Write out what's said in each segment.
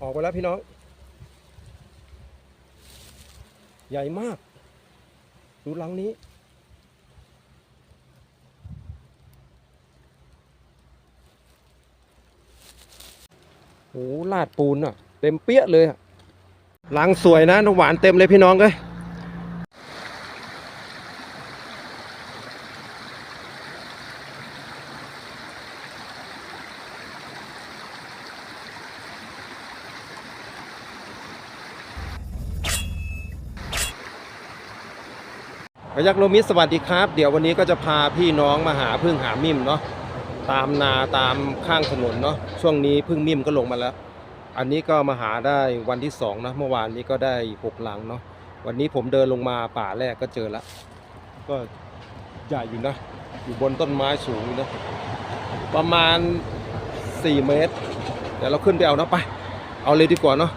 ออกไปแล้วพี่น้อง ใหญ่มาก ดูหลังนี้ โอ้ลาดปูนอะเต็มเปี้ยเลยอะหลังสวยนะน้ำหวานเต็มเลยพี่น้องเลย พยักโลมิตรสวัสดีครับ เดี๋ยววันนี้ก็จะพาพี่น้องมาหาพึ่งหามิ่มเนาะตามนาตามข้างถนนเนาะช่วงนี้พึ่งมิ่มก็ลงมาแล้ว อันนี้ก็มาหาได้วันที่สองนะเมื่อวานนี้ก็ได้หกหลังเนาะวันนี้ผมเดินลงมาป่าแรกก็เจอแล้วก็ใหญ่อยู่นะ อยู่บนต้นไม้สูงนะประมาณ 4 เมตร เดี๋ยวเราขึ้นไปเอานะไป เอาเลยดีกว่าเนาะ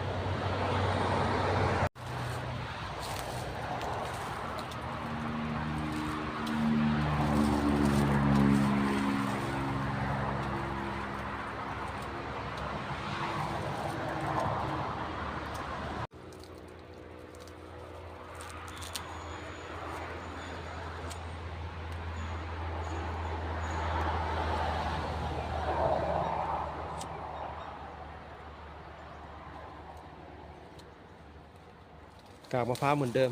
กากมะพร้าวเหมือนเดิม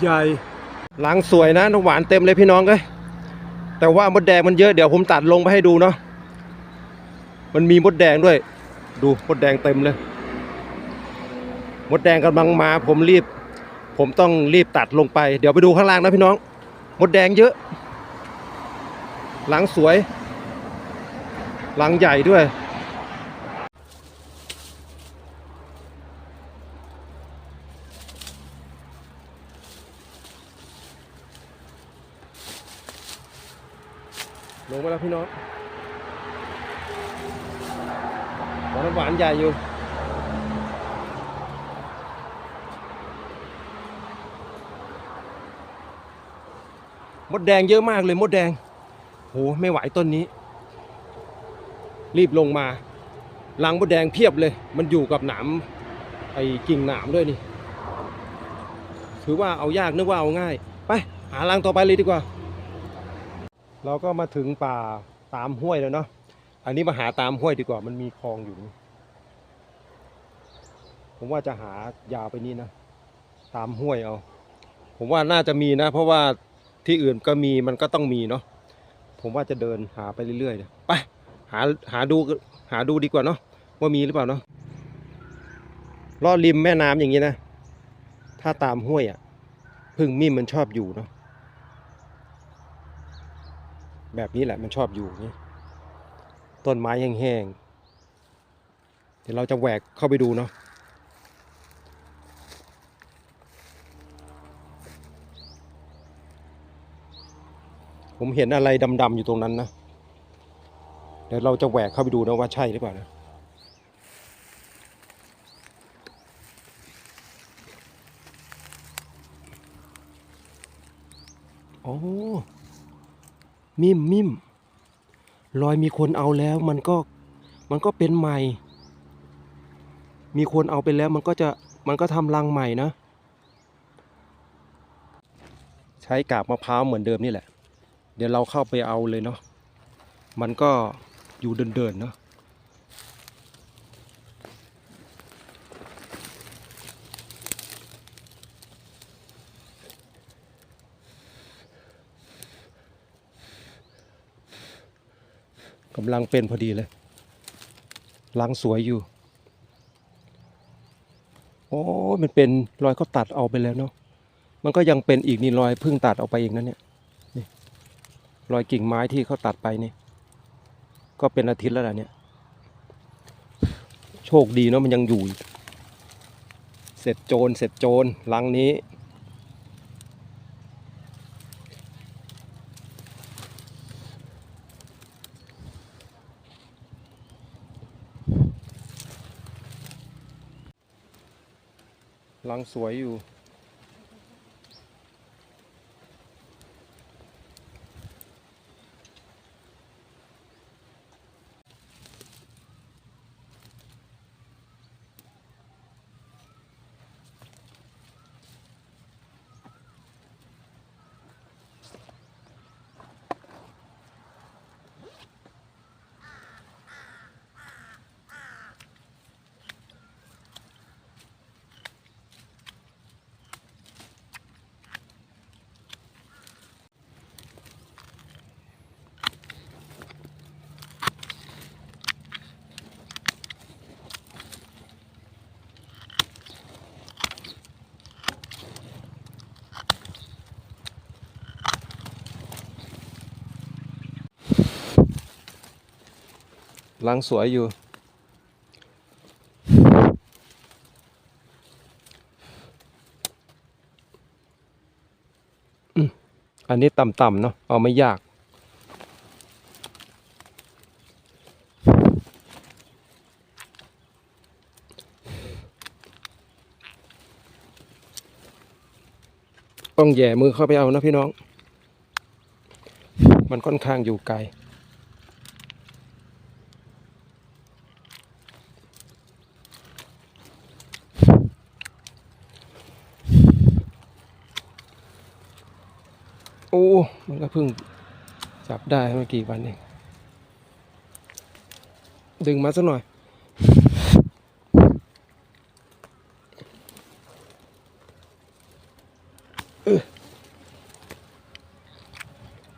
ใหญ่หลังสวยนะน้ำหวานเต็มเลยพี่น้องเลยแต่ว่ามดแดงมันเยอะเดี๋ยวผมตัดลงไปให้ดูเนาะมันมีมดแดงด้วย ดูมดแดงเต็มเลย มดแดงกำลังมาผมรีบ ผมต้องรีบตัดลงไป เดี๋ยวไปดูข้างล่างนะพี่น้อง มดแดงเยอะ หลังสวย หลังใหญ่ด้วย ลงมาแล้วพี่น้องหวานหวานใหญ่อยู่ มดแดงเยอะมากเลยมดแดงโหไม่ไหวต้นนี้ รีบลงมาลังมดแดงเพียบเลย มันอยู่กับหนามไอ้กิ่งหนามด้วยนี่ถือว่าเอายากนึกว่าเอาง่าย ไป หารังต่อไปเลยดีกว่า เราก็มาถึงป่าตามห้วยแล้วเนาะอันนี้มาหาตามห้วยดีกว่า มันมีคลองอยู่นี่ผมว่าจะหายาวไปนี่นะ ตามห้วยเอา ผมว่าน่าจะมีนะ เพราะว่า ที่อื่นก็มีมันก็ต้องมีเนาะผมว่าจะเดินหาไปเรื่อยๆเนี่ยไปหาหาดูหาดูดีกว่าเนาะว่ามีหรือเปล่าเนาะลอดริมแม่น้ำอย่างนี้นะ ถ้าตามห้วยอะพึ่งมิ่มมันชอบอยู่เนาะแบบนี้แหละมันชอบอยู่นี้ต้นไม้แห้งๆเดี๋ยวเราจะแหวกเข้าไปดูเนาะ ผมเห็นอะไรดำๆอยู่ตรงนั้นนะ เดี๋ยวเราจะแหวกเข้าไปดูนะว่าใช่หรือเปล่านะโอ้มิมมิมรอยมีคนเอาแล้วมันก็มันก็เป็นใหม่ มีคนเอาไปแล้วมันก็จะมันก็ทำรังใหม่นะ ใช้กาบมะพร้าวเหมือนเดิมนี่แหละ เดี๋ยวเราเข้าไปเอาเลยเนาะมันก็อยู่เดินๆเนาะกำลังเป็นพอดีเลยลังสวยอยู่ โอ้มันเป็นรอยเขาตัดเอาไปแล้วเนาะ มันก็ยังเป็นอีกนี่รอยเพิ่งตัดออกไปเองนั่นเนี่ย รอยกิ่งไม้ที่เขาตัดไปนี่ ก็เป็นอาทิตย์แล้วล่ะเนี่ย โชคดีเนาะมันยังอยู่ เสร็จโจรเสร็จโจรลังนี้ ลังสวยอยู่ รังสวยอยู่ อันนี้ต่ำๆเนาะ เอาไม่ยาก ต้องแย่มือเข้าไปเอานะพี่น้อง มันค่อนข้างอยู่ไกล โอ้ มันก็เพิ่งจับได้เมื่อกี่วันเอง ดึงมาสักหน่อย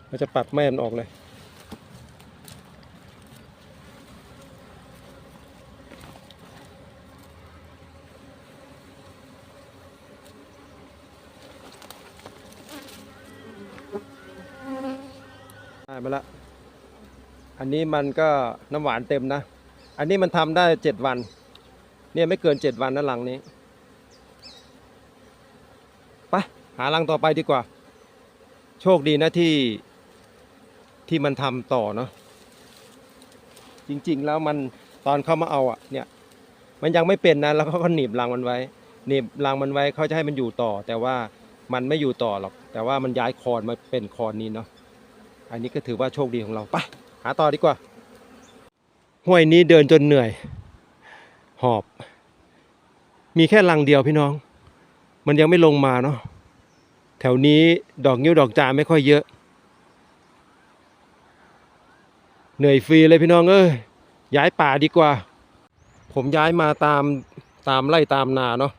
เราจะปรับแม่มันออกเลย ได้มาละ อันนี้มันก็น้ำหวานเต็มนะ อันนี้มันทำได้เจ็ดวัน เนี่ยไม่เกินเจ็ดวันนะหลังนี้ ไปหาลังต่อไปดีกว่า โชคดีนะที่ที่มันทำต่อเนาะ จริงๆแล้วมันตอนเข้ามาเอาอะเนี่ย มันยังไม่เป็นนะแล้วเขาก็หนีบรังมันไว้หนีบรังมันไว้เขาจะให้มันอยู่ต่อ แต่ว่ามันไม่อยู่ต่อหรอก แต่ว่ามันย้ายคอนมาเป็นคอนนี้เนาะ อันนี้ก็ถือว่าโชคดีของเราไปหาต่อดีกว่า ห้วยนี้เดินจนเหนื่อย หอบ มีแค่ลังเดียวพี่น้อง มันยังไม่ลงมาเนาะแถวนี้ดอกนิ้วดอกจาไม่ค่อยเยอะ เหนื่อยฟรีเลยพี่น้องเอ้ยย้ายป่าดีกว่า ผมย้ายมาตามตามไล่ตามนาเนาะ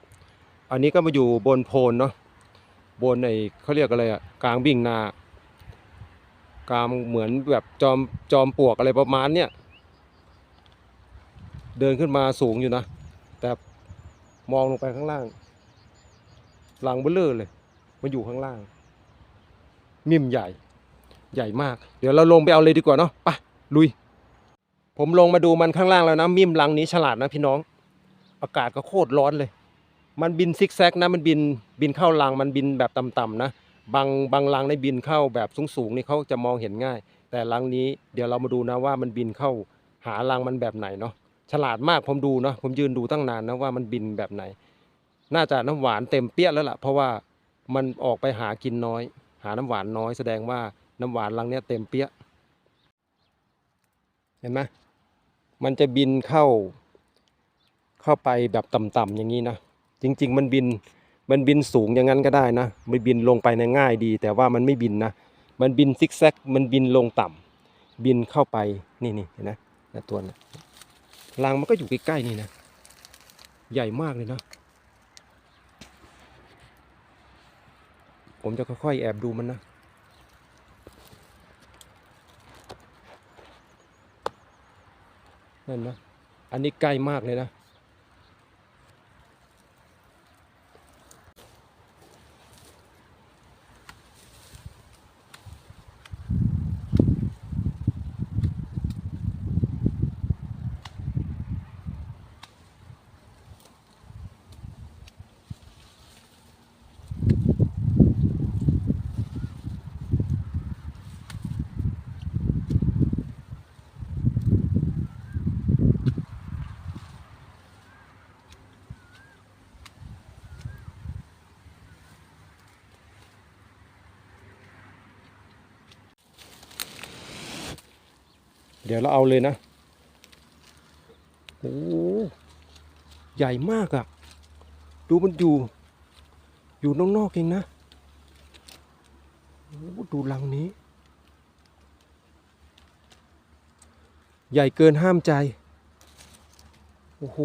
อันนี้ก็มาอยู่บนโพนเนาะบนไอ้เขาเรียกอะไรอะกลางบิ่งนา กามเหมือนแบบจอมจอมปลวกอะไรประมาณเนี้ยเดินขึ้นมาสูงอยู่นะ แต่มองลงไปข้างล่างหลังเบลเลอร์เลยมาอยู่ข้างล่าง มิมใหญ่ ใหญ่มาก เดี๋ยวเราลงไปเอาเลยดีกว่าเนาะไปลุย ผมลงมาดูมันข้างล่างแล้วนะ มิมลังนี้ฉลาดนะพี่น้อง อากาศก็โคตรร้อนเลย มันบินซิกแซกนะ มันบินบินเข้ารัง มันบินแบบต่ำๆนะ บางบางรังในบินเข้าแบบสูงๆนี่เขาจะมองเห็นง่าย แต่รังนี้เดี๋ยวเรามาดูนะว่ามันบินเข้าหารังมันแบบไหนเนาะฉลาดมากผมดูเนาะผมยืนดูตั้งนานนะว่ามันบินแบบไหน น่าจะน้ำหวานเต็มเปี้ยแล้วล่ะ เพราะว่ามันออกไปหากินน้อย หาน้ำหวานน้อยแสดงว่าน้ำหวานรังเนี้ยเต็มเปี้ยเห็นไหมมันจะบินเข้า เข้าไปแบบต่ำๆอย่างนี้นะจริง ๆ มันบิน มันบินสูงอย่างนั้นก็ได้นะมันบินลงไปในง่ายดี แต่ว่ามันไม่บินนะ มันบินซิกแซก มันบินลงต่ำบินเข้าไปนี่นี่เห็นนะนะตัวนะรังมันก็อยู่ใกล้ๆนี่นะ ใหญ่มากเลยนะผมจะค่อยๆแอบดูมันนะนั่นนะ อันนี้ใกล้มากเลยนะ เดี๋ยวเราเอาเลยนะโอ้ใหญ่มากอะ่ะ ดูมันอยู่ อยู่นอกๆเองนะโอ้ดูลังนี้ ใหญ่เกินห้ามใจ โอ้โห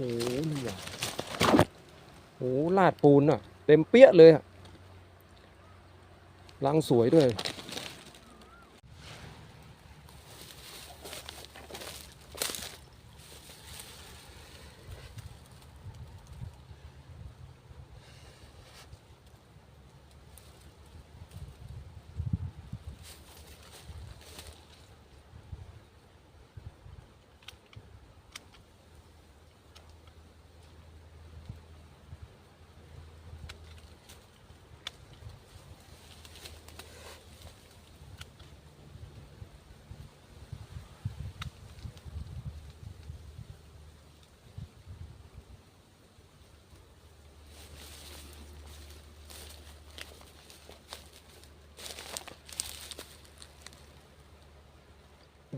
หนี่หว่าโหลาดปูนอะ เต็มเปี้ยเลยอะรังสวยด้วย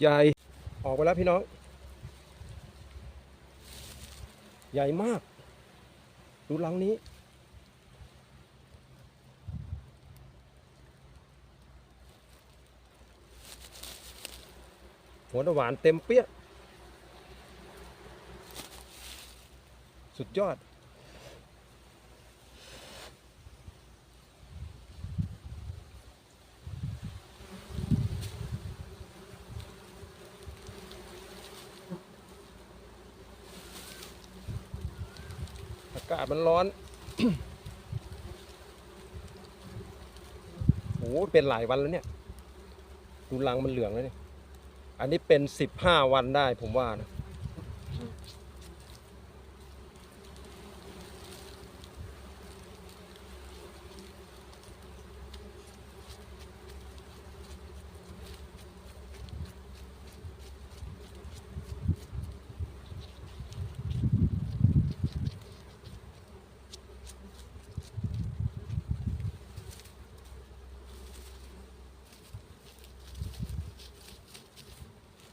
ใหญ่ ออกไปแล้วพี่น้อง ใหญ่มาก ดูรังนี้ หัวหวานเต็มเปี้ย สุดยอด อากาศมันร้อน โอ้เป็นหลายวันแล้วเนี่ย ดูรังมันเหลืองแล้วเนี่ย อันนี้เป็นสิบห้าวันได้ผมว่านะ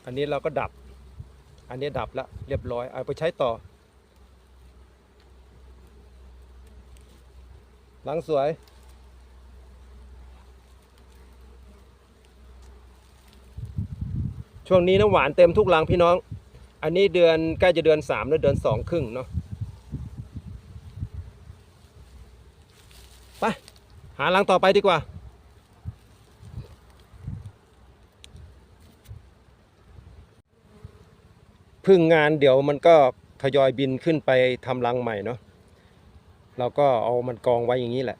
อันนี้เราก็ดับ อันนี้ดับแล้วเรียบร้อย เอาไปใช้ต่อ หลังสวย ช่วงนี้น้ำหวานเต็มทุกลังพี่น้อง อันนี้เดือนใกล้จะเดือนสามแล้วเดือนสองครึ่งเนาะ ไป หาลังต่อไปดีกว่า พึ่งงานเดี๋ยวมันก็ทยอยบินขึ้นไปทำรังใหม่เนาะเราก็เอามันกองไว้อย่างนี้แหละ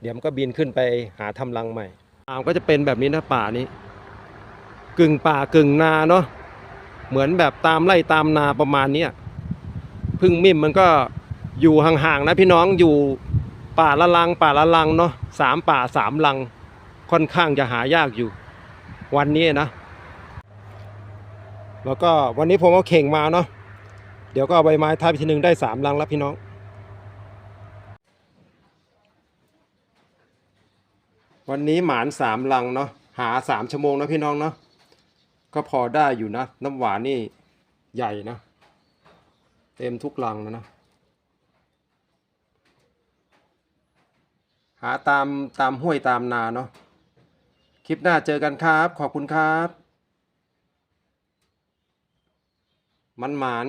เดี๋ยวมันก็บินขึ้นไปหาทำรังใหม่ป่ามก็จะเป็นแบบนี้นะป่านี้ กึ่งป่ากึ่งนาเนาะเหมือนแบบตามไร่ตามนาประมาณเนี้พึ่งมิ่มมันก็อยู่ห่างๆนะพี่น้องอยู่ป่าละลังป่าละลังเนาะสามป่าสามลังค่อนข้างจะหายากอยู่ วันนี้นะ แล้วก็วันนี้ผมเอาเข่งมาเนาะเดี๋ยวก็เอาใบไม้ทับอีกทีหนึ่งได้สามลังแล้วพี่น้องวันนี้หมานสามลังเนาะหาสามชั่วโมงนะพี่น้องเนาะก็พอได้อยู่นะ น้ำหวานนี่ใหญ่นะ เต็มทุกลังแล้วนะ หาตามตามห้วยตามนาเนาะคลิปหน้าเจอกันครับ ขอบคุณครับ มันหมาน